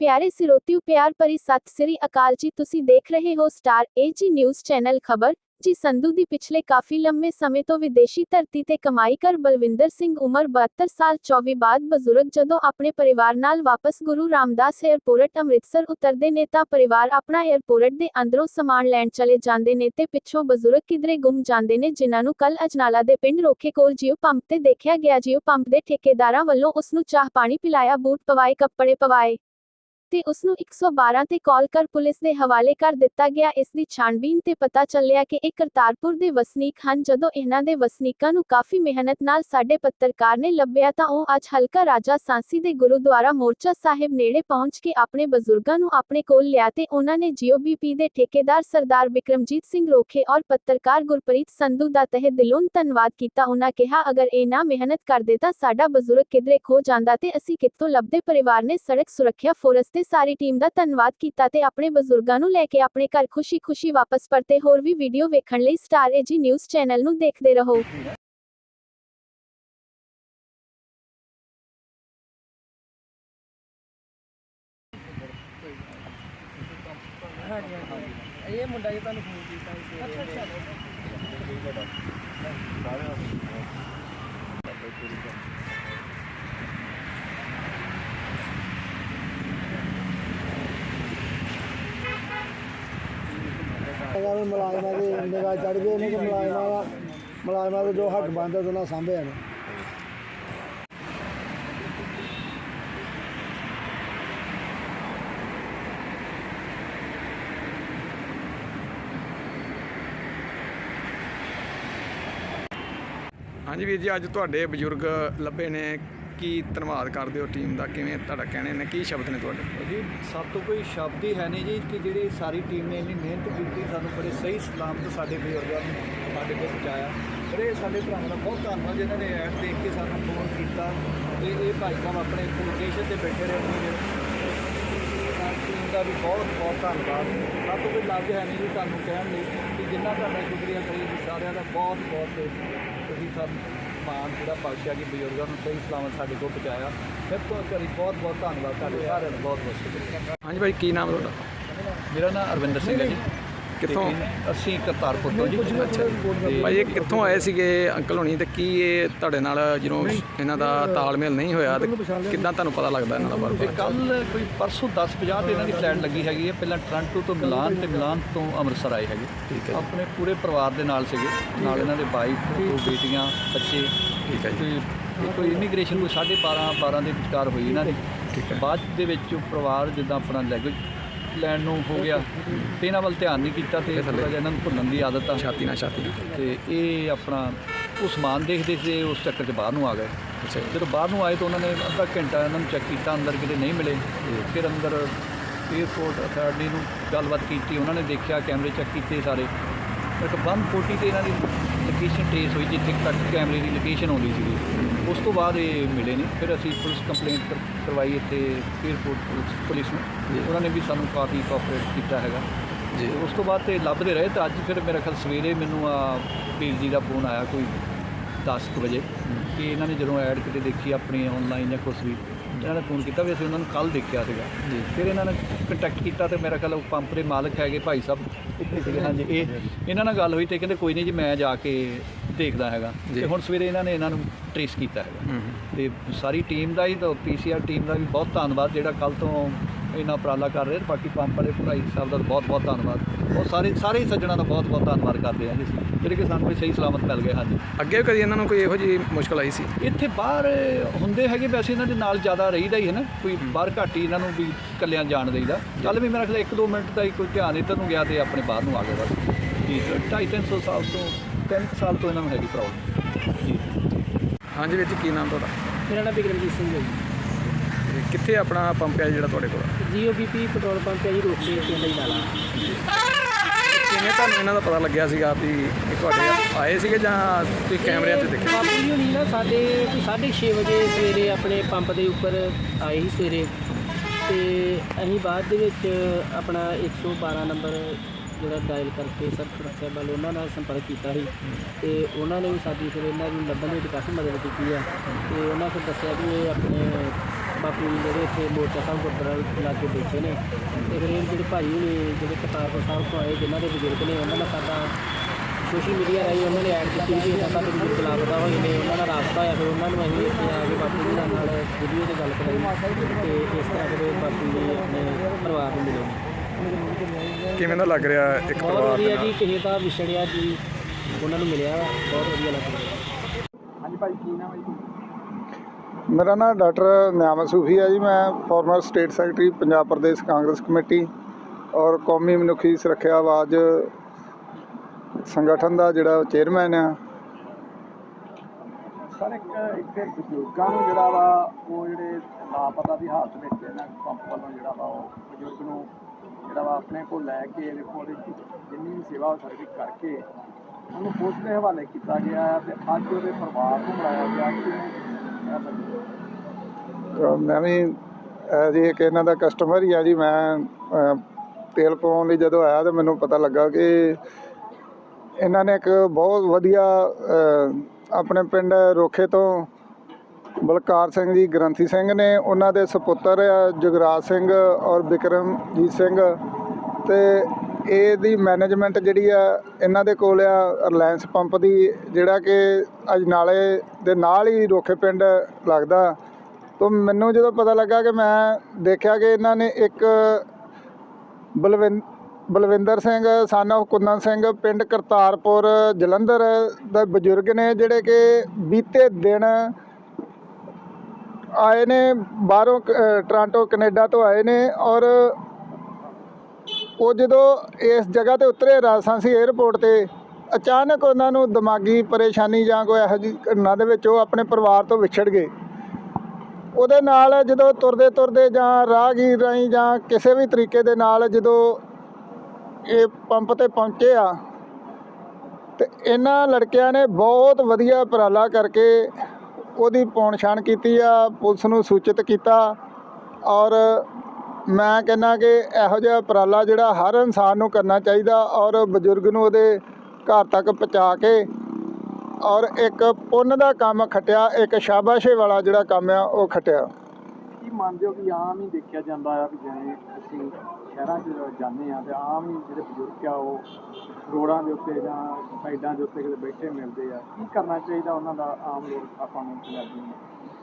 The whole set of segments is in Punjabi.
ਪਿਆਰੇ ਸਿਰੋਤਿਓ ਪਿਆਰ ਭਰੀ ਸਤਿ ਸ੍ਰੀ ਅਕਾਲ ਜੀ ਤੁਸੀਂ ਦੇਖ ਰਹੇ ਹੋ ਸਟਾਰ ਏਜੀ ਨਿਊਜ਼ ਚੈਨਲ ਖਬਰ ਜੀ ਸੰਧੂ ਦੀ ਪਿਛਲੇ ਕਾਫੀ ਲੰਮੇ ਸਮੇਂ ਤੋਂ ਵਿਦੇਸ਼ੀ ਧਰਤੀ ਤੇ ਕਮਾਈ ਕਰ ਬਲਵਿੰਦਰ ਸਿੰਘ ਉਮਰ 72 ਸਾਲ 24 ਬਾਅਦ ਬਜ਼ੁਰਗ ਜਦੋਂ ਆਪਣੇ ਪਰਿਵਾਰ ਨਾਲ ਵਾਪਸ ਗੁਰੂ ਰਾਮਦਾਸ ਏਅਰਪੋਰਟ ਅੰਮ੍ਰਿਤਸਰ ਉਤਰਦੇ ਨੇ ਤਾਂ ਪਰਿਵਾਰ ਆਪਣਾ ਏਅਰਪੋਰਟ ਦੇ ਅੰਦਰੋਂ ਸਮਾਨ ਲੈਣ ਚਲੇ ਜਾਂਦੇ ਨੇ ਤੇ ਪਿੱਛੋਂ ਬਜ਼ੁਰਗ ਕਿਧਰੇ ਗੁੰਮ ਜਾਂਦੇ ਨੇ ਜਿਨ੍ਹਾਂ ਨੂੰ ਕੱਲ ਅਜਨਾਲਾ ਦੇ ਪਿੰਡ ਰੋਖੇ ਕੋਲ ਜੀਓ ਪੰਪ ਤੇ ਦੇਖਿਆ ਗਿਆ ਜੀਓ ਪੰਪ ਦੇ ਠੇਕੇਦਾਰਾਂ ਵੱਲੋਂ ਉਸ ਨੂੰ ਚਾਹ ਪਾਣੀ ਪਿਲਾਇਆ ਬੂਟ ਪਵਾਏ ਕੱਪੜੇ ਪਵਾਏ ਤੇ ਉਸ ਨੂੰ 112 ਤੇ ਕਾਲ ਕਰ ਪੁਲਿਸ ਦੇ ਹਵਾਲੇ ਕਰ ਦਿੱਤਾ ਗਿਆ। ਇਸ ਦੀ ਛਾਣਬੀਨ ਤੇ ਪਤਾ ਚੱਲਿਆ ਕਿ ਇਹ ਕਰਤਾਰਪੁਰ ਦੇ ਵਸਨੀਕ ਹਨ। ਜਦੋਂ ਇਹਨਾਂ ਦੇ ਵਸਨੀਕਾਂ ਨੂੰ ਕਾਫੀ ਮਿਹਨਤ ਨਾਲ ਸਾਡੇ ਪੱਤਰਕਾਰ ਨੇ ਲੱਭਿਆ ਤਾਂ ਉਹ ਅੱਜ ਹਲਕਾ ਰਾਜਾ ਸਾਂਸੀ ਦੇ ਗੁਰਦੁਆਰਾ ਮੋਰਚਾ ਸਾਹਿਬ ਨੇੜੇ ਪਹੁੰਚ ਕੇ ਆਪਣੇ ਬਜ਼ੁਰਗਾਂ ਨੂੰ ਆਪਣੇ ਕੋਲ ਲਿਆ ਤੇ ਉਹਨਾਂ ਨੇ ਜੀਓਬੀਪੀ ਦੇ ਠੇਕੇਦਾਰ ਸਰਦਾਰ ਵਿਕਰਮਜੀਤ ਸਿੰਘ ਰੋਖੇ ਔਰ ਪੱਤਰਕਾਰ ਗੁਰਪ੍ਰੀਤ ਸੰਧੂ ਦਾ ਤਹਿ ਦਿਲੋਂ ਧੰਨਵਾਦ ਕੀਤਾ। ਉਹਨਾਂ ਕਿਹਾ, ਅਗਰ ਇਹ ਨਾ ਮਿਹਨਤ ਕਰਦੇ ਤਾਂ ਸਾਡਾ ਬਜ਼ੁਰਗ ਕਿਧਰੇ ਖੋ ਜਾਂਦਾ ਤੇ ਅਸੀਂ ਕਿੱਥੋਂ ਲੱਭਦੇ? ਪਰਿਵਾਰ ਨੇ ਸੜਕ ਸੁਰੱਖਿਆ ਫੋਰਸ ਤੇ ਸਾਰੀ ਟੀਮ ਦਾ ਧੰਨਵਾਦ ਕੀਤਾ ਤੇ ਆਪਣੇ ਬਜ਼ੁਰਗਾਂ ਨੂੰ ਲੈ ਕੇ ਆਪਣੇ ਘਰ ਖੁਸ਼ੀ-ਖੁਸ਼ੀ ਵਾਪਸ ਪਰਤੇ। ਹੋਰ ਵੀ ਵੀਡੀਓ ਵੇਖਣ ਲਈ ਸਟਾਰ ਏਜੀ ਨਿਊਜ਼ ਚੈਨਲ ਨੂੰ ਦੇਖਦੇ ਰਹੋ। ਹਾਂਜੀ ਹਾਂਜੀ ਇਹ ਮੁੰਡਾ ਜੀ ਤੁਹਾਨੂੰ ਫੋਨ ਕੀਤਾ ਸੀ ਅੱਛਾ। ਅੱਛਾ। ਹੈਗਾ ਵੀ ਮੁਲਾਜ਼ਮਾਂ ਦੀ ਨਿਗਾਹ ਚੜ ਗਈ ਨੇ ਕਿ ਮੁਲਾਜ਼ਮਾਂ ਦਾ, ਮੁਲਾਜ਼ਮਾਂ ਦੇ ਜੋ ਹੱਕ ਬਣਦੇ ਉਹਨਾਂ ਸਾਂਭੇ ਨੇ। ਹਾਂਜੀ ਵੀਰ ਜੀ, ਅੱਜ ਤੁਹਾਡੇ ਬਜ਼ੁਰਗ ਲੱਭੇ ਨੇ ਕੀ ਧੰਨਵਾਦ ਕਰਦੇ ਹੋ ਟੀਮ ਦਾ? ਕਿਵੇਂ ਤੁਹਾਡਾ ਕਹਿਣੇ ਨੇ? ਕੀ ਸ਼ਬਦ ਨੇ ਤੁਹਾਡੇ? ਜੀ ਸਭ ਤੋਂ ਕੋਈ ਸ਼ਬਦ ਹੀ ਹੈ ਨਹੀਂ ਜੀ ਕਿ ਜਿਹੜੀ ਸਾਰੀ ਟੀਮ ਨੇ ਇੰਨੀ ਮਿਹਨਤ ਕੀਤੀ, ਸਾਨੂੰ ਬੜੇ ਸਹੀ ਸਲਾਮਤ ਸਾਡੇ ਬਜ਼ੁਰਗਾਂ ਨੂੰ ਸਾਡੇ ਕੋਲ ਪਹੁੰਚਾਇਆ। ਬੜੇ ਸਾਡੇ ਭਰਾਵਾਂ ਦਾ ਬਹੁਤ ਧੰਨਵਾਦ ਜਿਨ੍ਹਾਂ ਨੇ ਐਡ ਦੇਖ ਕੇ ਸਾਨੂੰ ਫੋਨ ਕੀਤਾ ਤੇ ਇਹ ਭਾਈ ਸਾਹਿਬ ਆਪਣੇ ਲੋਕੇਸ਼ਨ ਤੇ ਬੈਠੇ ਰਹੇ ਨੇ ਟੀਮ ਦਾ ਵੀ ਬਹੁਤ ਬਹੁਤ ਧੰਨਵਾਦ। ਸਭ ਤੋਂ ਕੋਈ ਲੱਭ ਹੈ ਨਹੀਂ ਜੀ ਤੁਹਾਨੂੰ ਕਹਿਣ ਲਈ ਕਿ ਜਿੰਨਾ ਤੁਹਾਡਾ ਸ਼ੁਕਰੀਆ ਕਰੀਏ ਜੀ ਸਾਰਿਆਂ ਦਾ ਬਹੁਤ ਬਹੁਤ ਤੁਸੀਂ ਸਾਨੂੰ ਮਾਨ ਜਿਹੜਾ ਬਖਸ਼ਿਆ ਕਿ ਬਜ਼ੁਰਗਾਂ ਨੂੰ ਸਹੀ ਸਲਾਮਤ ਸਾਡੇ ਕੋਲ ਪਹੁੰਚਾਇਆ। ਫਿਰ ਤੋਂ ਕਰੀ ਬਹੁਤ ਬਹੁਤ ਧੰਨਵਾਦ ਤੁਹਾਡੇ ਸਾਰਿਆਂ ਦਾ ਬਹੁਤ ਬਹੁਤ ਸ਼ੁਕਰੀਆ। ਹਾਂਜੀ ਭਾਈ ਕੀ ਨਾਮ ਤੁਹਾਡਾ? ਮੇਰਾ ਨਾਮ ਅਰਵਿੰਦਰ ਸਿੰਘ ਹੈ ਜੀ। ਕਿੱਥੋਂ? ਅਸੀਂ ਕਰਤਾਰਪੁਰ ਤੋਂ ਜੀ। ਤੇ ਭਾਈ ਇਹ ਕਿੱਥੋਂ ਆਏ ਸੀਗੇ ਅੰਕਲ ਹੋਣੀ ਤੇ ਕੀ ਇਹ ਤੁਹਾਡੇ ਨਾਲ ਜਦੋਂ ਇਹਨਾਂ ਦਾ ਤਾਲਮੇਲ ਨਹੀਂ ਹੋਇਆ ਤੇ ਕਿੱਦਾਂ ਤੁਹਾਨੂੰ ਪਤਾ ਲੱਗਦਾ ਇਹਨਾਂ ਦਾ ਬਾਰੇ? ਕੱਲ ਕੋਈ ਪਰਸੋਂ 10:50 ਤੇ ਇਹਨਾਂ ਦੀ ਫਲਾਈਟ ਲੱਗੀ ਹੈਗੀ ਹੈ। ਪਹਿਲਾਂ ਟੋਰਾਂਟੋ ਤੋਂ ਮਿਲਾਨ ਤੇ ਮਿਲਾਨ ਤੋਂ ਅੰਮ੍ਰਿਤਸਰ ਆਏ ਹੈਗੇ। ਠੀਕ ਹੈ ਜੀ। ਆਪਣੇ ਪੂਰੇ ਪਰਿਵਾਰ ਦੇ ਨਾਲ ਸੀਗੇ। ਨਾਲ ਇਹਨਾਂ ਦੇ ਵਾਈਫ ਦੋ ਬੇਟੀਆਂ ਬੱਚੇ ਠੀਕ ਹੈ ਜੀ। ਕੋਈ ਇਮੀਗ੍ਰੇਸ਼ਨ ਕੋਈ 12:30 12 ਦੇ ਵਿਚਕਾਰ ਹੋਈ ਇਹਨਾਂ ਦੀ। ਬਾਅਦ ਦੇ ਵਿੱਚ ਉਹ ਪਰਿਵਾਰ ਜਿੱਦਾਂ ਆਪਣਾ ਲੈਂਗੁਏਜ ਲੈਣ ਨੂੰ ਹੋ ਗਿਆ। ਤੇ ਇਹਨਾਂ ਵੱਲ ਧਿਆਨ ਨਹੀਂ ਕੀਤਾ ਤੇ ਥੋੜ੍ਹਾ ਜਿਹਾ ਇਹਨਾਂ ਨੂੰ ਭੁੱਲਣ ਦੀ ਆਦਤ ਆ। ਛਾਤੀ ਨਾਲ ਛਾਤੀ ਤੇ ਇਹ ਆਪਣਾ ਉਹ ਸਮਾਨ ਦੇਖਦੇ ਸੀ ਉਸ ਚੱਕਰ 'ਚ ਬਾਹਰ ਨੂੰ ਆ ਗਏ। ਜਦੋਂ ਬਾਹਰ ਨੂੰ ਆਏ ਤਾਂ ਉਹਨਾਂ ਨੇ ਅੱਧਾ ਘੰਟਾ ਇਹਨਾਂ ਨੂੰ ਚੈੱਕ ਕੀਤਾ ਅੰਦਰ ਕਿਤੇ ਨਹੀਂ ਮਿਲੇ। ਫਿਰ ਅੰਦਰ 에어ਪੋਰਟ ਅਥਾਰਟੀ ਨੂੰ ਗੱਲਬਾਤ ਕੀਤੀ ਉਹਨਾਂ ਨੇ ਦੇਖਿਆ ਕੈਮਰੇ ਚੈੱਕ ਕੀਤੇ ਸਾਰੇ। ਇੱਕ 140 ਤੇ ਇਹਨਾਂ ਦੀ ਲੋਕੇਸ਼ਨ ਟ੍ਰੇਸ ਹੋਈ ਜਿੱਥੇ ਤੱਕ ਕੈਮਰੇ ਦੀ ਲੋਕੇਸ਼ਨ ਆਉਂਦੀ ਸੀਗੀ। ਉਸ ਤੋਂ ਬਾਅਦ ਇਹ ਮਿਲੇ ਨਹੀਂ ਫਿਰ ਅਸੀਂ ਪੁਲਿਸ ਕੰਪਲੇਂਟ ਕਰਵਾਈ ਇੱਥੇ 에어ਪੋਰਟ ਪੁਲਿਸ ਪੁਲਿਸ ਨੂੰ। ਉਹਨਾਂ ਨੇ ਵੀ ਸਾਨੂੰ ਕਾਫੀ ਕੋਆਪਰੇਟ ਕੀਤਾ ਹੈਗਾ। ਜੀ। ਉਸ ਤੋਂ ਬਾਅਦ ਤੇ ਲੱਭਦੇ ਰਹੇ ਤਾਂ ਅੱਜ ਫਿਰ ਮੇਰੇ ਖਿਆਲ ਸਵੇਰੇ ਮੈਨੂੰ ਆ ਵੀਰ ਜੀ ਦਾ ਫੋਨ ਆਇਆ ਕੋਈ 10 ਕੁ ਵਜੇ ਕਿ ਇਹਨਾਂ ਨੇ ਜਦੋਂ ਐਡ ਕਿਤੇ ਦੇਖੀ ਆਪਣੀ ਆਨਲਾਈਨ ਜਾਂ ਕੁਛ ਵੀ ਇਹਨਾਂ ਨੇ ਫੋਨ ਕੀਤਾ ਵੀ ਅਸੀਂ ਉਹਨਾਂ ਨੂੰ ਕੱਲ ਦੇਖਿਆ ਸੀਗਾ ਜੀ। ਫਿਰ ਇਹਨਾਂ ਨੇ ਕੰਟੈਕਟ ਕੀਤਾ ਤੇ ਮੇਰਾ ਖਿਆਲ ਉਹ ਪੰਪ ਦੇ ਮਾਲਕ ਹੈਗੇ ਭਾਈ ਸਾਹਿਬ ਇੱਥੇ ਸੀਗੇ ਹਾਂਜੀ ਇਹ ਇਹਨਾਂ ਨਾਲ ਗੱਲ ਹੋਈ ਤੇ ਕਹਿੰਦੇ ਕੋਈ ਨਹੀਂ ਜੀ ਮੈਂ ਜਾ ਕੇ ਦੇਖਦਾ ਹੈਗਾ। ਤੇ ਹੁਣ ਸਵੇਰੇ ਇਹਨਾਂ ਨੇ ਇਹਨਾਂ ਨੂੰ ਟ੍ਰੇਸ ਕੀਤਾ ਹੈਗਾ। ਤੇ ਸਾਰੀ ਟੀਮ ਦਾ ਹੀ ਤਾਂ ਪੀਸੀਆਰ ਟੀਮ ਦਾ ਵੀ ਬਹੁਤ ਧੰਨਵਾਦ ਜਿਹੜਾ ਕੱਲ ਤੋਂ ਇਹਨਾਂ ਉਪਰਾਲਾ ਕਰ ਰਹੇ ਨੇ। ਬਾਕੀ ਪੰਪ ਵਾਲੇ ਭਾਈ ਸਾਹਿਬ ਦਾ ਬਹੁਤ ਬਹੁਤ ਧੰਨਵਾਦ। ਉਹ ਸਾਰੇ ਸਾਰੇ ਹੀ ਸੱਜਣਾ ਦਾ ਬਹੁਤ ਬਹੁਤ ਧੰਨਵਾਦ ਕਰਦੇ ਹਾਂ ਜੀ ਜਿਹੜੇ ਕਿ ਸਾਨੂੰ ਵੀ ਸਹੀ ਸਲਾਮਤ ਮਿਲ ਗਏ ਹਾਂਜੀ। ਅੱਗੇ ਕਦੀ ਇਹਨਾਂ ਨੂੰ ਕੋਈ ਇਹੋ ਜਿਹੀ ਮੁਸ਼ਕਲ ਆਈ ਸੀ? ਇੱਥੇ ਬਾਹਰ ਹੁੰਦੇ ਹੈਗੇ ਵੈਸੇ ਇਹਨਾਂ ਦੇ ਨਾਲ ਜ਼ਿਆਦਾ ਰਹੀਦਾ ਹੀ ਹੈ ਨਾ। ਕੋਈ ਬਾਹਰ ਘੱਟ ਹੀ ਇਹਨਾਂ ਨੂੰ ਵੀ ਇਕੱਲਿਆਂ ਜਾਣ ਦੇਈਦਾ। ਚੱਲ ਵੀ ਮੇਰਾ ਖਿਆਲ 1-2 ਮਿੰਟ ਦਾ ਹੀ ਕੋਈ ਧਿਆਨ ਇੱਧਰ ਨੂੰ ਗਿਆ ਤੇ ਆਪਣੇ ਬਾਹਰ ਨੂੰ ਆ ਗਏ ਬਸ। ਜੀ 250 ਸਾਲ ਤੋਂ 3 ਸਾਲ ਤੋਂ ਇਹਨਾਂ ਨੂੰ ਹੈਗੀ ਪ੍ਰੋਬਲਮ ਜੀ ਹਾਂਜੀ ਵੀਰ ਜੀ ਕੀ ਨਾਮ ਤੁਹਾਡਾ? ਮੇਰਾ ਨਾਮ ਬਿਕਰਮਜੀਤ ਸਿੰਘ ਹੈ ਜੀ। ਕਿੱਥੇ ਆਪਣਾ ਪੰਪ ਹੈ ਜਿਹੜਾ ਤੁਹਾਡੇ ਕੋਲ? ਜੀਓਬੀਪੀ ਪੈਟਰੋਲ ਪੰਪ ਹੈ ਜੀ ਰੋਟੀ ਪਿੰਡ ਹੀ ਨਾਲਾ ਕਿਵੇਂ ਤੁਹਾਨੂੰ ਇਹਨਾਂ ਦਾ ਪਤਾ ਲੱਗਿਆ ਸੀਗਾ ਵੀ ਇਹ ਤੁਹਾਡੇ ਆਏ ਸੀਗੇ ਜਾਂ ਤੁਸੀਂ ਕੈਮਰਿਆਂ 'ਚ ਦੇਖਿਆ ਬਾਪੂ ਜੀ ਹੋਣੀ ਨਾ ਸਾਡੇ ਕੋਈ 6:30 ਵਜੇ ਸਵੇਰੇ ਆਪਣੇ ਪੰਪ ਦੇ ਉੱਪਰ ਆਏ ਸੀ ਸਵੇਰੇ। ਤੇ ਅਸੀਂ ਬਾਅਦ ਦੇ ਵਿੱਚ ਆਪਣਾ 112 ਨੰਬਰ ਜਿਹੜਾ ਡਾਇਲ ਕਰਕੇ ਸਰ ਸੁਰੱਖਿਆ ਬਲ ਉਹਨਾਂ ਨਾਲ ਸੰਪਰਕ ਕੀਤਾ ਸੀ। ਤੇ ਉਹਨਾਂ ਨੇ ਵੀ ਸਾਡੀ ਫਿਰ ਇਹਨਾਂ ਨੂੰ ਲੱਭਣ ਦੇ ਵਿੱਚ ਕਾਫੀ ਮਦਦ ਕੀਤੀ ਆ। ਤੇ ਉਹਨਾਂ ਫਿਰ ਦੱਸਿਆ ਵੀ ਇਹ ਆਪਣੇ ਬਾਪੂ ਜੀ ਜਿਹੜੇ ਇੱਥੇ ਮੋਰਚਾ ਸਾਹਿਬ ਗੁਰਦੁਆਰਾ ਲਾਗੇ ਬੈਠੇ ਨੇ ਤੇ ਫਿਰ ਇਹ ਜਿਹੜੇ ਭਾਈ ਹੁਣੀ ਜਿਹੜੇ ਕਰਤਾਰਪੁਰ ਸਾਹਿਬ ਤੋਂ ਆਏ ਜਿਨ੍ਹਾਂ ਦੇ ਬਜ਼ੁਰਗ ਨੇ ਉਹਨਾਂ ਨਾਲ ਸਾਡਾ ਸੋਸ਼ਲ ਮੀਡੀਆ ਰਾਹੀਂ ਉਹਨਾਂ ਨੇ ਐਡ ਕੀਤੀ ਕਿ ਇਹਨਾਂ ਸਾਡੇ ਬਜ਼ੁਰਗ ਲਾਪਤਾ ਹੋਏ ਨੇ ਉਹਨਾਂ ਦਾ ਰਾਬਤਾ ਹੋਇਆ ਫਿਰ ਉਹਨਾਂ ਨੂੰ ਅਸੀਂ ਇੱਥੇ ਆ ਕੇ ਬਾਪੂ ਜੀ ਨਾਲ ਵੀਡੀਓ ਤੇ ਗੱਲ ਕਰਾਈ ਤੇ ਇਸ ਤਰ੍ਹਾਂ ਫਿਰ ਬਾਪੂ ਜੀ ਆਪਣੇ ਪਰਿਵਾਰ ਨੂੰ ਮਿਲੇ ਨੇ। ਕਿਵੇਂ ਦਾ ਲੱਗ ਰਿਹਾ ਇੱਕ ਬਹੁਤ ਪਰਿਵਾਰ ਦੇ ਵਧੀਆ ਨਾਲ? ਜੀ ਕਿਸੇ ਦਾ ਵਿਛੜਿਆ ਜੀ ਉਹਨਾਂ ਨੂੰ ਮਿਲਿਆ ਵਾ, ਬਹੁਤ ਵਧੀਆ ਲੱਗ ਰਿਹਾ। ਮੇਰਾ ਨਾਮ ਡਾਕਟਰ ਨਿਆਮਤ ਸੂਫੀ ਹੈ ਜੀ, ਮੈਂ former state secretary Punjab Pradesh Congress committee ਔਰ ਕੌਮੀ ਮਨੁੱਖੀ ਸੁਰੱਖਿਆ ਆਵਾਜ਼ ਸੰਗਠਨ ਦਾ ਜਿਹੜਾ ਚੇਅਰਮੈਨ ਆ। ਸਰ, ਇੱਕ ਇੱਥੇ ਬਜ਼ੁਰਗਾਂ ਨੂੰ ਜਿਹੜਾ ਵਾ, ਉਹ ਜਿਹੜੇ ਲਾਪਤਾ ਦੀ ਹਾਲਤ ਵਿੱਚ ਇਹਨਾਂ ਪੰਪ ਵੱਲੋਂ ਜਿਹੜਾ ਵਾ, ਉਹ ਬਜ਼ੁਰਗ ਨੂੰ ਜਿਹੜਾ ਵਾ, ਆਪਣੇ ਕੋਲ ਲੈ ਕੇ, ਇਹਦੇ ਕੋਲ ਜਿੰਨੀ ਵੀ ਸੇਵਾ ਹੋ ਸਕਦੀ ਕਰਕੇ ਉਹਨੂੰ ਪੁਲਿਸ ਦੇ ਹਵਾਲੇ ਕੀਤਾ ਗਿਆ ਹੈ ਤੇ ਅੱਜ ਉਹਦੇ ਪਰਿਵਾਰ ਨੂੰ ਮਿਲਾਇਆ ਗਿਆ ਕਿ ਮੈਂ ਵੀ ਜੀ ਇੱਕ ਇਹਨਾਂ ਦਾ ਕਸਟਮਰ ਹੀ ਆ ਜੀ, ਮੈਂ ਤੇਲ ਪਵਾਉਣ ਲਈ ਜਦੋਂ ਆਇਆ ਤਾਂ ਮੈਨੂੰ ਪਤਾ ਲੱਗਾ ਕਿ ਇਹਨਾਂ ਨੇ ਇੱਕ ਬਹੁਤ ਵਧੀਆ ਆਪਣੇ ਪਿੰਡ ਰੋਖੇ ਤੋਂ ਬਲਕਾਰ ਸਿੰਘ ਜੀ, ਗ੍ਰੰਥੀ ਸਿੰਘ ਨੇ, ਉਹਨਾਂ ਦੇ ਸੁਪੁੱਤਰ ਆ ਜੁਗਰਾਜ ਸਿੰਘ ਔਰ ਬਿਕਰਮਜੀਤ ਸਿੰਘ ਤੇ ਇਹਦੀ ਮੈਨੇਜਮੈਂਟ ਜਿਹੜੀ ਆ, ਇਹਨਾਂ ਦੇ ਕੋਲ ਆ ਰਿਲਾਇੰਸ ਪੰਪ ਦੀ, ਜਿਹੜਾ ਕਿ ਅਜਨਾਲੇ ਦੇ ਨਾਲ ਹੀ ਰੋਖੇ ਪਿੰਡ ਲੱਗਦਾ। ਤੋਂ ਮੈਨੂੰ ਜਦੋਂ ਪਤਾ ਲੱਗਾ ਕਿ ਮੈਂ ਦੇਖਿਆ ਕਿ ਇਹਨਾਂ ਨੇ ਇੱਕ ਬਲਵਿੰ ਬਲਵਿੰਦਰ ਸਿੰਘ ਸਨ of ਕੁੰਦਨ ਸਿੰਘ ਪਿੰਡ ਕਰਤਾਰਪੁਰ ਜਲੰਧਰ ਦਾ ਬਜ਼ੁਰਗ ਨੇ ਜਿਹੜੇ ਕਿ ਬੀਤੇ ਦਿਨ ਆਏ ਨੇ ਬਾਹਰੋਂ ਕ- ਅ, ਟੋਰਾਂਟੋ ਕੈਨੇਡਾ ਤੋਂ ਆਏ ਨੇ ਔਰ ਉਹ ਜਦੋਂ ਇਸ ਜਗ੍ਹਾ ਤੇ ਉਤਰੇ ਰਾਜਸਾਂਸੀ 에ਅਰਪੋਰਟ ਤੇ ਅਚਾਨਕ ਉਹਨਾਂ ਨੂੰ ਦਿਮਾਗੀ ਪਰੇਸ਼ਾਨੀ ਜਾਂ ਕੋਈ ਇਹੋ ਜਿਹੀ ਘਟਨਾ ਦੇ ਵਿੱਚ ਉਹ ਆਪਣੇ ਪਰਿਵਾਰ ਤੋਂ ਵਿਛੜ ਗਏ। ਉਹਦੇ ਨਾਲ ਜਦੋਂ ਤੁਰਦੇ ਤੁਰਦੇ ਜਾਂ ਰਾਹਗੀਰ ਰਾਹੀਂ ਜਾਂ ਕਿਸੇ ਵੀ ਤਰੀਕੇ ਦੇ ਨਾਲ ਜਦੋਂ ਇਹ ਪੰਪ ਤੇ ਪਹੁੰਚੇ ਆ, ਤੇ ਇਹਨਾਂ ਲੜਕਿਆਂ ਨੇ ਬਹੁਤ ਵਧੀਆ ਉਪਰਾਲਾ ਕਰਕੇ ਉਹਦੀ ਪਛਾਣ ਕੀਤੀ ਆ, ਪੁਲਿਸ ਨੂੰ ਸੂਚਿਤ ਕੀਤਾ ਔਰ ਮੈਂ ਕਹਿੰਦਾ ਕਿ ਇਹੋ ਜਿਹਾ ਉਪਰਾਲਾ ਜਿਹੜਾ ਹਰ ਇਨਸਾਨ ਨੂੰ ਕਰਨਾ ਚਾਹੀਦਾ ਔਰ ਬਜ਼ੁਰਗ ਨੂੰ ਉਹਦੇ ਘਰ ਤੱਕ ਪਹੁੰਚਾ ਕੇ ਔਰ ਇੱਕ ਪੁੰਨ ਦਾ ਕੰਮ ਖਟਿਆ, ਇੱਕ ਸ਼ਾਬਾਸ਼ੇ ਵਾਲਾ ਜਿਹੜਾ ਕੰਮ ਆ, ਉਹ ਖਟਿਆ। ਕੀ ਮੰਨਦੇ ਹੋ ਕਿ ਆਮ ਹੀ ਦੇਖਿਆ ਜਾਂਦਾ ਆ ਕਿ ਜਿਵੇਂ ਅਸੀਂ ਸ਼ਹਿਰਾਂ 'ਚ ਜਾਂਦੇ ਆ ਤੇ ਆਮ ਹੀ ਜਿਹੜੇ ਬਜ਼ੁਰਗ ਆ ਉਹ ਰੋਡਾਂ ਦੇ ਉੱਤੇ ਜਾਂ ਸਾਈਡਾਂ ਦੇ ਉੱਤੇ ਕਿਤੇ ਬੈਠੇ ਮਿਲਦੇ ਆ। ਕੀ ਕਰਨਾ ਚਾਹੀਦਾ ਉਹਨਾਂ ਦਾ ਆਮ ਲੋਕ ਆਪਾਂ ਨੂੰ ਪੰਜਾਬੀ ਨੂੰ,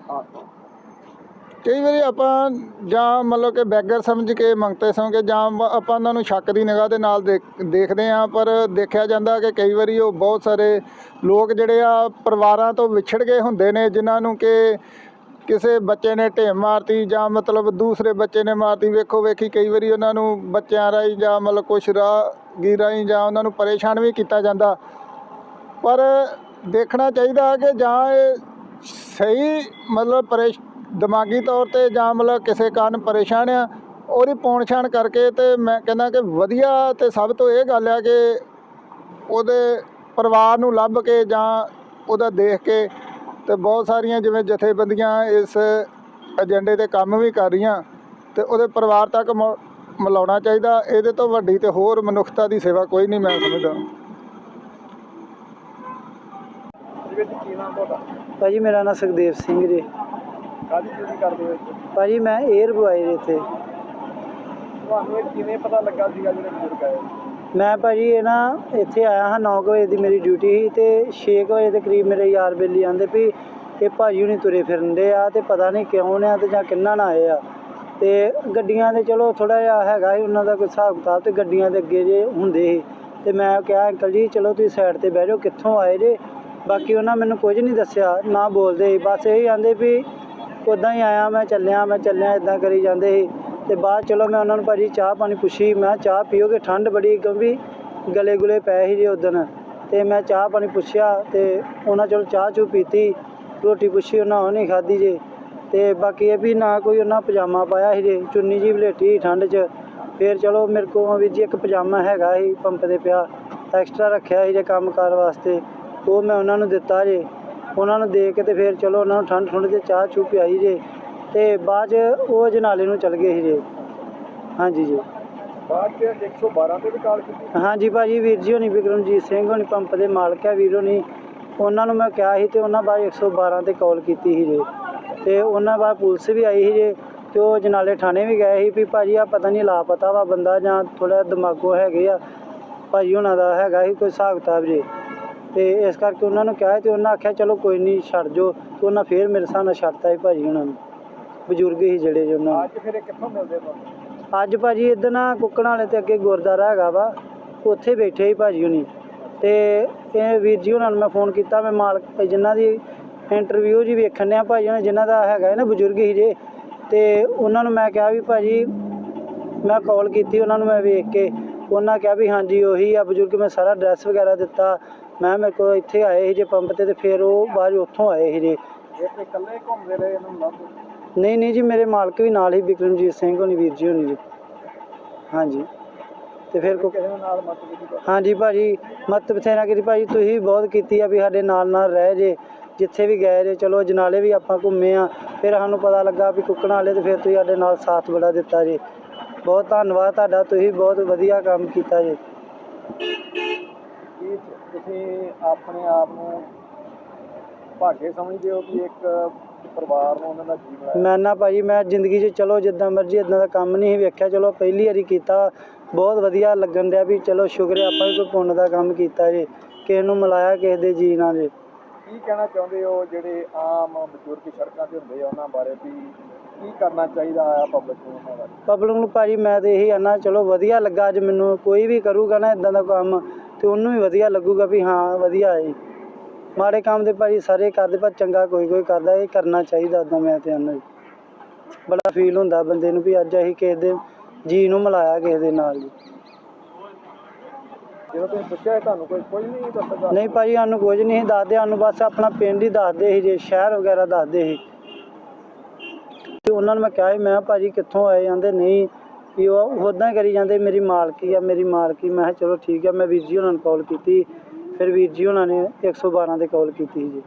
ਖਾਸ ਕਈ ਵਾਰੀ ਆਪਾਂ ਜਾਂ ਮਤਲਬ ਕਿ ਬੈਗਰ ਸਮਝ ਕੇ, ਮੰਗਤੇ ਸਮਝ ਕੇ ਜਾਂ ਆਪਾਂ ਉਹਨਾਂ ਨੂੰ ਸ਼ੱਕ ਦੀ ਨਿਗਾਹ ਦੇ ਨਾਲ ਦੇਖਦੇ ਆ ਪਰ ਦੇਖਿਆ ਜਾਂਦਾ ਕਿ ਕਈ ਵਾਰੀ ਉਹ ਬਹੁਤ ਸਾਰੇ ਲੋਕ ਜਿਹੜੇ ਆ ਪਰਿਵਾਰਾਂ ਤੋਂ ਵਿਛੜ ਗਏ ਹੁੰਦੇ ਨੇ, ਜਿਨ੍ਹਾਂ ਨੂੰ ਕਿ ਕਿਸੇ ਬੱਚੇ ਨੇ ਢੇਮ ਮਾਰਤੀ ਜਾਂ ਮਤਲਬ ਦੂਸਰੇ ਬੱਚੇ ਨੇ ਮਾਰਤੀ। ਵੇਖੋ, ਵੇਖੀ ਕਈ ਵਾਰੀ ਉਹਨਾਂ ਨੂੰ ਬੱਚਿਆਂ ਰਾਹੀਂ ਜਾਂ ਮਤਲਬ ਕੁਛ ਰਾਹਗੀਰ ਰਾਹੀਂ ਜਾਂ ਉਹਨਾਂ ਨੂੰ ਪਰੇਸ਼ਾਨ ਵੀ ਕੀਤਾ ਜਾਂਦਾ। ਪਰ ਦੇਖਣਾ ਚਾਹੀਦਾ ਕਿ ਜਾਂ ਇਹ ਸਹੀ ਮਤਲਬ ਪਰੇਸ਼ ਦਿਮਾਗੀ ਤੌਰ ਤੇ ਜਾਂ ਮਤਲਬ ਕਿਸੇ ਕਾਰਨ ਪਰੇਸ਼ਾਨ ਆ, ਉਹਦੀ ਪਛਾਣ ਕਰਕੇ ਤੇ ਮੈਂ ਕਹਿੰਦਾ ਕਿ ਵਧੀਆ ਤੇ ਸਭ ਤੋਂ ਇਹ ਗੱਲ ਆ ਕਿ ਉਹਦੇ ਪਰਿਵਾਰ ਨੂੰ ਲੱਭ ਕੇ ਜਾਂ ਉਹਦਾ ਦੇਖ ਕੇ ਤੇ ਬਹੁਤ ਸਾਰੀਆਂ ਜਿਵੇਂ ਜਥੇਬੰਦੀਆਂ ਇਸ ਏਜੰਡੇ ਤੇ ਕੰਮ ਵੀ ਕਰ ਰਹੀਆਂ ਤੇ ਉਹਦੇ ਪਰਿਵਾਰ ਤੱਕ ਮਿਲਾਉਣਾ ਚਾਹੀਦਾ, ਇਹਦੇ ਤੋਂ ਵੱਡੀ ਤੇ ਹੋਰ ਮਨੁੱਖਤਾ ਦੀ ਸੇਵਾ ਕੋਈ ਨਹੀਂ ਮੈਂ ਸਮਝਦਾ। ਭਾਜੀ, ਮੇਰਾ ਨਾਮ ਸੁਖਦੇਵ ਸਿੰਘ ਜੀ। ਕਾਹਦੀ ਡਿਊਟੀ ਕਰਦੇ ਹੋ ਇੱਥੇ? ਭਾਜੀ ਮੈਂ 에ਅਰ ਬੁਆਏ ਇੱਥੇ। ਤੁਹਾਨੂੰ ਇਹ ਕਿਵੇਂ ਪਤਾ ਲੱਗਾ ਸੀਗਾ ਜਿਹੜੇ ਬਜ਼ੁਰਗ ਆਏ? ਮੈਂ ਭਾਜੀ ਇਹ ਨਾ ਇੱਥੇ ਆਇਆ ਹਾਂ 9 ਵਜੇ ਦੀ ਮੇਰੀ ਡਿਊਟੀ ਸੀ ਤੇ 6 ਵਜੇ ਦੇ ਕਰੀਬ ਮੇਰੇ ਯਾਰ ਬੇਲੀ ਆਂਦੇ ਵੀ ਇਹ ਭਾਜੀ ਹੁਣੀ ਤੁਰੇ ਫਿਰਨਦੇ ਆ ਤੇ ਪਤਾ ਨਹੀਂ ਕਿਉਂ ਨੇ ਆ ਤੇ ਜਾਂ ਕਿੰਨਾ ਨਾ ਆਏ ਆ। ਤੇ ਗੱਡੀਆਂ ਦੇ ਚਲੋ ਥੋੜਾ ਜਿਹਾ ਹੈਗਾ ਸੀ ਉਹਨਾਂ ਦਾ ਕੋਈ ਹਿਸਾਬ ਕਿਤਾਬ ਤੇ ਗੱਡੀਆਂ ਦੇ ਅੱਗੇ ਜੇ ਹੁੰਦੇ ਸੀ। ਤੇ ਮੈਂ ਕਿਹਾ ਅੰਕਲ ਜੀ ਚਲੋ ਤੁਸੀਂ ਸਾਈਡ ਤੇ ਬਹਿ ਜਾਓ ਕਿੱਥੋਂ ਆਏ ਜੇ? ਬਾਕੀ ਉਹਨਾਂ ਮੈਨੂੰ ਕੁਝ ਨਹੀਂ ਦੱਸਿਆ ਨਾ ਬੋਲਦੇ ਸੀ। ਬਸ ਇਹ ਆਂਦੇ ਵੀ ਉੱਦਾਂ ਹੀ ਆਇਆ, ਮੈਂ ਚੱਲਿਆ ਮੈਂ ਚੱਲਿਆ ਇਦਾਂ ਕਰੀ ਜਾਂਦੇ ਸੀ। ਤੇ ਬਾਅਦ ਚਲੋ ਮੈਂ ਉਹਨਾਂ ਨੂੰ ਭਾਜੀ ਚਾਹ ਪਾਣੀ ਪੁੱਛੀ, ਮੈਂ ਕਿਹਾ ਚਾਹ ਪੀਓਗੇ? ਠੰਡ ਬੜੀ ਕਿਉਂਕਿ ਗਲੇ ਗੁਲੇ ਪਏ ਸੀ ਜੀ ਉਦਣ ਤੇ ਮੈਂ ਚਾਹ ਪਾਣੀ ਪੁੱਛਿਆ ਤੇ ਉਹਨਾਂ ਚਲੋ ਚਾਹ ਚੂ ਪੀਤੀ, ਰੋਟੀ ਪੁੱਛੀ, ਉਹਨਾਂ ਉਹ ਨਹੀਂ ਖਾਧੀ ਜੇ। ਤੇ ਬਾਕੀ ਇਹ ਵੀ ਨਾ ਕੋਈ ਉਹਨਾਂ ਪਜਾਮਾ ਪਾਇਆ ਸੀ ਜੇ, ਚੁੰਨੀ ਜੀ ਵਲੇਟੀ ਸੀ ਠੰਡ 'ਚ। ਫਿਰ ਚਲੋ ਮੇਰੇ ਕੋਲ ਵੀ ਜੀ ਇੱਕ ਪਜਾਮਾ ਹੈਗਾ ਸੀ ਪੰਪ ਤੇ ਪਿਆ, ਐਕਸਟਰਾ ਰੱਖਿਆ ਸੀ ਜੇ ਕੰਮ ਕਾਰ ਵਾਸਤੇ, ਉਹ ਮੈਂ ਉਹਨਾਂ ਨੂੰ ਦਿੱਤਾ ਜੇ। ਉਹਨਾਂ ਨੂੰ ਦੇ ਕੇ ਤੇ ਫਿਰ ਚਲੋ ਉਹਨਾਂ ਨੂੰ ਠੰਡ ਠੰਡ 'ਚ ਚਾਹ ਚੂ ਪਿਆਈ ਜੇ ਤੇ ਬਾਅਦ 'ਚ ਉਹ ਜਨਾਲੇ ਨੂੰ ਚਲ ਗਏ ਸੀ ਜੇ। ਹਾਂਜੀ ਜੀ। ਬਾਅਦ 'ਚ 112 ਤੇ ਵੀ ਕਾਲ ਕੀਤੀ। ਹਾਂਜੀ ਭਾਜੀ ਵੀਰ ਜੀ ਹੋਣੀ ਵਿਕਰਮਜੀਤ ਸਿੰਘ ਹੋਣੀ ਪੰਪ ਦੇ ਮਾਲਕ ਹੈ ਵੀਰ ਹੋਣੀ। ਉਹਨਾਂ ਨੂੰ ਮੈਂ ਕਿਹਾ ਸੀ ਤੇ ਉਹਨਾਂ ਬਾਅਦ 112 ਤੇ ਕਾਲ ਕੀਤੀ ਸੀ ਜੀ। ਤੇ ਉਹਨਾਂ ਬਾਅਦ ਪੁਲਿਸ ਵੀ ਆਈ ਸੀ ਜੇ ਤੇ ਉਹ ਜਨਾਲੇ ਥਾਣੇ ਵੀ ਗਏ ਸੀ ਵੀ ਭਾਜੀ ਆ ਪਤਾ ਨਹੀਂ ਲਾਪਤਾ ਵਾ ਬੰਦਾ ਜਾਂ ਥੋੜਾ ਦਿਮਾਗੋ ਹੈਗੇ ਆ। ਭਾਜੀ ਉਹਨਾਂ ਦਾ ਹੈਗਾ ਸੀ ਕੋਈ ਹਿਸਾਬ ਕਿਤਾਬ ਜੇ। ਤੇ ਇਸ ਕਰਕੇ ਉਹਨਾਂ ਨੂੰ ਕਿਹਾ ਤੇ ਉਹਨਾਂ ਆਖਿਆ ਚਲੋ ਕੋਈ ਨਹੀਂ ਛੱਡ ਜੋ ਤੇ ਉਹਨਾਂ ਫੇਰ ਮੇਰੇ ਹਿਸਾਬ ਨਾਲ ਛੱਡਤਾ ਸੀ ਭਾਜੀ ਉਹਨਾਂ ਨੂੰ। ਬਜ਼ੁਰਗ ਸੀ ਜਿਹੜੇ ਜੋ ਉਹਨਾਂ ਨੂੰ। ਅੱਜ ਫਿਰ ਇਹ ਕਿੱਥੋਂ ਮਿਲਦੇ ਤੁਹਾਨੂੰ ਅੱਜ ਭਾਜੀ ਇੱਧਰ ਨਾ ਕੁੱਕੜਾਂ ਵਾਲੇ ਤੇ ਅੱਗੇ ਗੁਰਦੁਆਰਾ ਹੈਗਾ ਵਾ ਉੱਥੇ ਬੈਠੇ ਸੀ ਭਾਜੀ ਹੁਣੀ। ਤੇ ਇਹ ਵੀਰ ਜੀ ਉਹਨਾਂ ਨੂੰ ਮੈਂ ਫੋਨ ਕੀਤਾ ਮੈਂ ਮਾਲਕ ਜਿਨ੍ਹਾਂ ਦੀ ਇੰਟਰਵਿਊ ਜੀ ਵੇਖਣ ਡਿਆ ਭਾਜੀ ਉਹਨਾਂ ਜਿਨ੍ਹਾਂ ਦਾ ਹੈਗਾ ਹੈ ਨਾ ਬਜ਼ੁਰਗ ਹੀ ਜੇ। ਤੇ ਉਹਨਾਂ ਨੂੰ ਮੈਂ ਕਿਹਾ ਵੀ ਭਾਜੀ ਮੈਂ ਕਾਲ ਕੀਤੀ ਉਹਨਾਂ ਨੂੰ ਮੈਂ ਵੇਖ ਕੇ। ਉਹਨਾਂ ਕਿਹਾ ਵੀ ਹਾਂਜੀ ਉਹੀ ਆ ਬਜ਼ੁਰਗ ਮੈਂ ਸਾਰਾ ਐਡਰੈਸ ਵਗੈਰਾ ਦਿੱਤਾ। ਮੈਂ ਮੇਰੇ ਕੋਲ ਇੱਥੇ ਆਏ ਸੀ ਜੇ ਪੰਪ ਤੇ ਤੇ ਫਿਰ ਉਹ ਬਾਅਦ 'ਚ ਉੱਥੋਂ ਆਏ ਸੀ ਜੇ। ਇਹ ਇਕੱਲੇ ਘੁੰਮਦੇ ਰਹੇ ਇਹਨੂੰ ਲੱਭ ਨਹੀਂ ਨਹੀਂ ਜੀ, ਮੇਰੇ ਮਾਲਕ ਵੀ ਨਾਲ ਹੀ ਬਿਕਰਮਜੀਤ ਸਿੰਘ ਹੋਣੀ, ਵੀਰ ਜੀ ਹੋਣੀ ਜੀ। ਹਾਂਜੀ। ਤੇ ਫਿਰ ਕੋ ਕਿਸੇ ਦੇ ਨਾਲ ਮਤ ਕੀਤੀ ਹਾਂਜੀ ਭਾਜੀ, ਮਤ ਬਥੇਰਾ ਕੀਤੀ ਭਾਜੀ, ਤੁਸੀਂ ਬਹੁਤ ਕੀਤੀ ਆ ਵੀ ਸਾਡੇ ਨਾਲ ਨਾਲ ਰਹਿ ਜੇ, ਜਿੱਥੇ ਵੀ ਗਏ ਜੇ, ਚਲੋ ਜਨਾਲੇ ਵੀ ਆਪਾਂ ਘੁੰਮੇ ਆ, ਫਿਰ ਸਾਨੂੰ ਪਤਾ ਲੱਗਾ ਵੀ ਕੁੱਕੜਾਂ ਵਾਲੇ ਤੇ ਫਿਰ ਤੁਸੀਂ ਸਾਡੇ ਨਾਲ ਸਾਥ ਬੜਾ ਦਿੱਤਾ ਜੀ। ਬਹੁਤ ਧੰਨਵਾਦ ਤੁਹਾਡਾ, ਤੁਸੀਂ ਬਹੁਤ ਵਧੀਆ ਕੰਮ ਕੀਤਾ ਜੀ। ਕੀ ਤੁਸੀਂ ਆਪਣੇ ਆਪ ਨੂੰ ਭਾਗੇ ਸਮਝਦੇ ਹੋ ਕਿ ਇੱਕ ਪਰਿਵਾਰ ਨੂੰ ਉਹਨਾਂ ਦਾ ਜੀਵਨ ਬਣਾਇਆ? ਮੈਂ ਨਾ ਭਾਜੀ ਮੈਂ ਜ਼ਿੰਦਗੀ 'ਚ ਚਲੋ ਜਿੱਦਾਂ ਮਰਜ਼ੀ ਇਦਾਂ ਦਾ ਕੰਮ ਨਹੀਂ ਵੇਖਿਆ। ਚਲੋ ਪਹਿਲੀ ਵਾਰੀ ਕੀਤਾ ਬਹੁਤ ਵਧੀਆ ਲੱਗਣ ਡਿਆ ਵੀ ਚਲੋ ਸ਼ੁਕਰ ਹੈ ਆਪਾਂ ਵੀ ਕੋਈ ਪੁੰਨ ਦਾ ਕੰਮ ਕੀਤਾ ਜੀ ਕਿਸੇ ਨੂੰ ਮਿਲਾਇਆ ਕਿਸੇ ਦੇ ਜੀ ਨਾਲ ਜੀ। ਕੀ ਕਹਿਣਾ ਚਾਹੁੰਦੇ ਹੋ ਜਿਹੜੇ ਆਮ ਬਜ਼ੁਰਗ ਸੜਕਾਂ ਤੇ ਹੁੰਦੇ ਆ ਉਹਨਾਂ ਬਾਰੇ ਵੀ? ਕੀ ਕਰਨਾ ਚਾਹੀਦਾ ਆ ਪਬਲਿਕ ਨੂੰ ਉਹਨਾਂ ਬਾਰੇ? ਪਬਲਿਕ ਨੂੰ ਭਾਜੀ ਮੈਂ ਤੇ ਇਹੀ ਆਨਾ ਚਲੋ ਵਧੀਆ ਲੱਗਾ ਅੱਜ ਮੈਨੂੰ ਕੋਈ ਵੀ ਕਰੂਗਾ ਨਾ ਇਦਾਂ ਦਾ ਕੰਮ ਤੇ ਉਹਨੂੰ ਵੀ ਵਧੀਆ ਲੱਗੂਗਾ ਵੀ ਹਾਂ ਵਧੀਆ ਹੈ। ਮਾੜੇ ਕੰਮ ਦੇ ਭਾਜੀ ਸਾਰੇ ਕਰਦੇ ਪਰ ਚੰਗਾ ਕੋਈ ਕੋਈ ਕਰਦਾ ਇਹ ਕਰਨਾ ਚਾਹੀਦਾ ਉਦਾਂ ਮੈਂ ਤੇ ਆਨਾ ਬੜਾ ਫੀਲ ਹੁੰਦਾ ਬੰਦੇ ਨੂੰ ਵੀ ਅੱਜ ਅਸੀਂ ਕਿਸੇ ਦੇ ਜੀ ਨੂੰ ਮਿਲਾਇਆ ਕਿਸੇ ਦੇ ਨਾਲ ਜੀ। ਜਦੋਂ ਤੁਸੀਂ ਪੁੱਛਿਆ ਤੁਹਾਨੂੰ ਕੋਈ ਕੋਈ ਨਹੀਂ ਦੱਸਦਾ ਨਹੀਂ ਭਾਜੀ ਸਾਨੂੰ ਕੁਝ ਨਹੀਂ ਦੱਸਦੇ ਸਾਨੂੰ ਬਸ ਆਪਣਾ ਪਿੰਡ ਹੀ ਦੱਸਦੇ ਸੀ ਜੇ ਸ਼ਹਿਰ ਵਗੈਰਾ ਦੱਸਦੇ ਸੀ। ਤੇ ਉਹਨਾਂ ਨੂੰ ਮੈਂ ਕਿਹਾ ਸੀ ਮੈਂ ਕਿਹਾ ਭਾਜੀ ਕਿੱਥੋਂ ਆਏ ਜਾਂਦੇ? ਨਹੀਂ ਵੀ ਉਹ ਉਦਾਂ ਕਰੀ ਜਾਂਦੇ, ਮੇਰੀ ਮਾਲਕੀ ਆ, ਮੇਰੀ ਮਾਲਕੀ, ਮੈਂ ਕਿਹਾ ਚਲੋ ਠੀਕ ਆ, ਮੈਂ ਵੀਰ ਜੀ ਉਹਨਾਂ ਨੂੰ ਕਾਲ ਕੀਤੀ, ਫਿਰ ਵੀਰ ਜੀ ਉਹਨਾਂ ਨੇ 112 ਤੇ ਕਾਲ ਕੀਤੀ ਸੀ ਜੀ।